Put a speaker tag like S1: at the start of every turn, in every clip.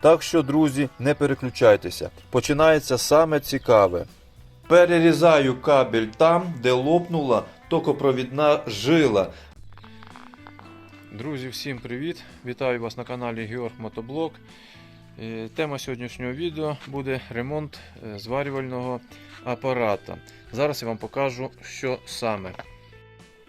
S1: Так що, друзі, не переключайтеся. Починається саме цікаве. Перерізаю кабель там, де лопнула токопровідна жила. Друзі, всім привіт! Вітаю вас на каналі Георг Мотоблок. Е, Тема сьогоднішнього відео буде ремонт е, зварювального апарата. Зараз я вам покажу, що саме.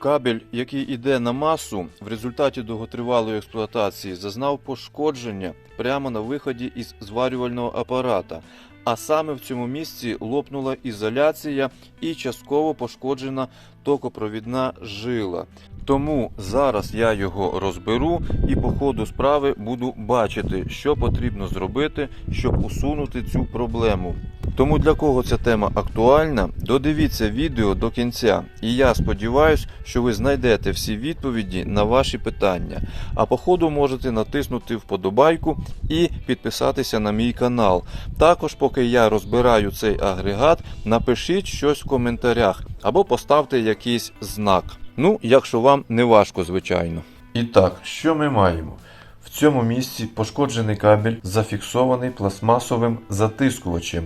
S1: Кабель, який йде на масу, в результаті довготривалої експлуатації зазнав пошкодження прямо на виході із зварювального апарата. А саме в цьому місці лопнула ізоляція і частково пошкоджена токопровідна жила. Тому зараз я його розберу і по ходу справи буду бачити, що потрібно зробити, щоб усунути цю проблему. Тому для кого ця тема актуальна, додивіться відео до кінця, і я сподіваюся, що ви знайдете всі відповіді на ваші питання. А по ходу можете натиснути вподобайку і підписатися на мій канал. Також, поки я розбираю цей агрегат, напишіть щось в коментарях або поставте якийсь знак. Ну, якщо вам не важко, звичайно. І так, що ми маємо? В цьому місці пошкоджений кабель зафіксований пластмасовим затискувачем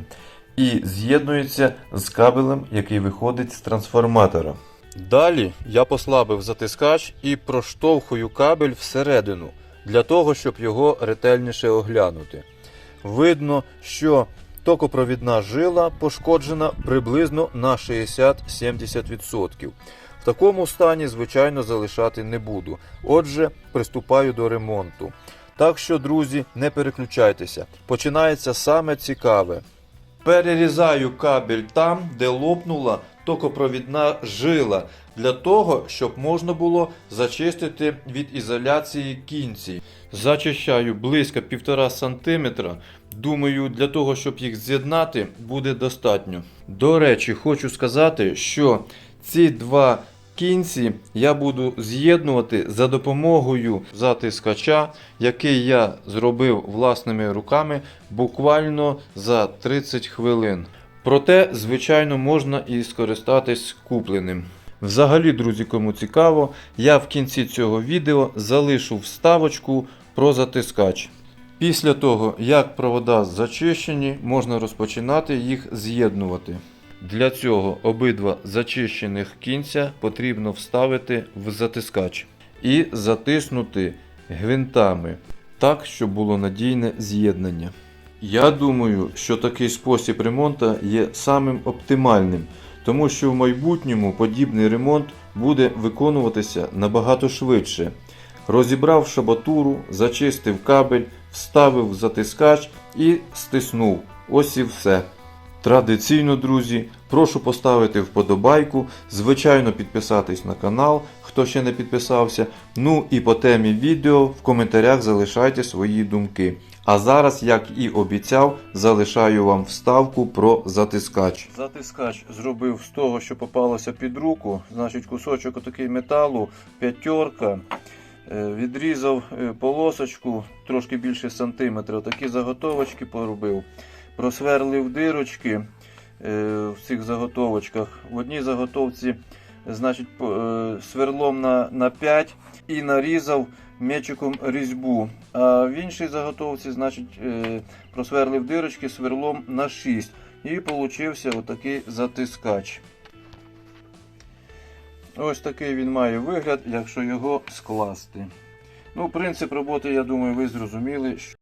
S1: і з'єднується з кабелем, який виходить з трансформатора. Далі я послабив затискач і проштовхую кабель всередину для того, щоб його ретельніше оглянути. Видно, що токопровідна жила пошкоджена приблизно на 60-70%. В такому стані, звичайно, залишати не буду. Отже, приступаю до ремонту. Так що, друзі, не переключайтеся. Починається саме цікаве. Перерізаю кабель там, де лопнула токопровідна жила, для того, щоб можна було зачистити від ізоляції кінці. Зачищаю близько 1,5 см. Думаю, для того, щоб їх з'єднати, буде достатньо. До речі, хочу сказати, що ці два кінці я буду з'єднувати за допомогою затискача, який я зробив власними руками буквально за 30 хвилин. Проте, звичайно, можна і скористатись купленим. Взагалі, друзі, кому цікаво, я в кінці цього відео залишу вставочку про затискач. Після того, як провода зачищені, можна розпочинати їх з'єднувати. Для цього обидва зачищених кінця потрібно вставити в затискач і затиснути гвинтами так, щоб було надійне з'єднання. Я думаю, що такий спосіб ремонту є самим оптимальним, тому що в майбутньому подібний ремонт буде виконуватися набагато швидше. Розібрав шабатуру, зачистив кабель, вставив затискач і стиснув. Ось і все. Традиційно, друзі, прошу поставити вподобайку, звичайно підписатись на канал, хто ще не підписався. Ну і по темі відео в коментарях залишайте свої думки. А зараз, як і обіцяв, залишаю вам вставку про затискач. Затискач зробив з того, що попалося під руку, значить кусочок отакий металу, п'ятерка. Е, Відрізав е, полосочку трошки більше сантиметра. Такі заготовочки поробив. Просверлив дирочки е, в цих заготовочках. В одній заготовці значить, е, сверлом на, на 5 і нарізав м'ячиком різьбу. А в іншій заготовці значить, е, просверлив дирочки сверлом на 6. І получився отакий затискач. Ось такий він має вигляд, якщо його скласти. Ну, принцип роботи, я думаю, ви зрозуміли.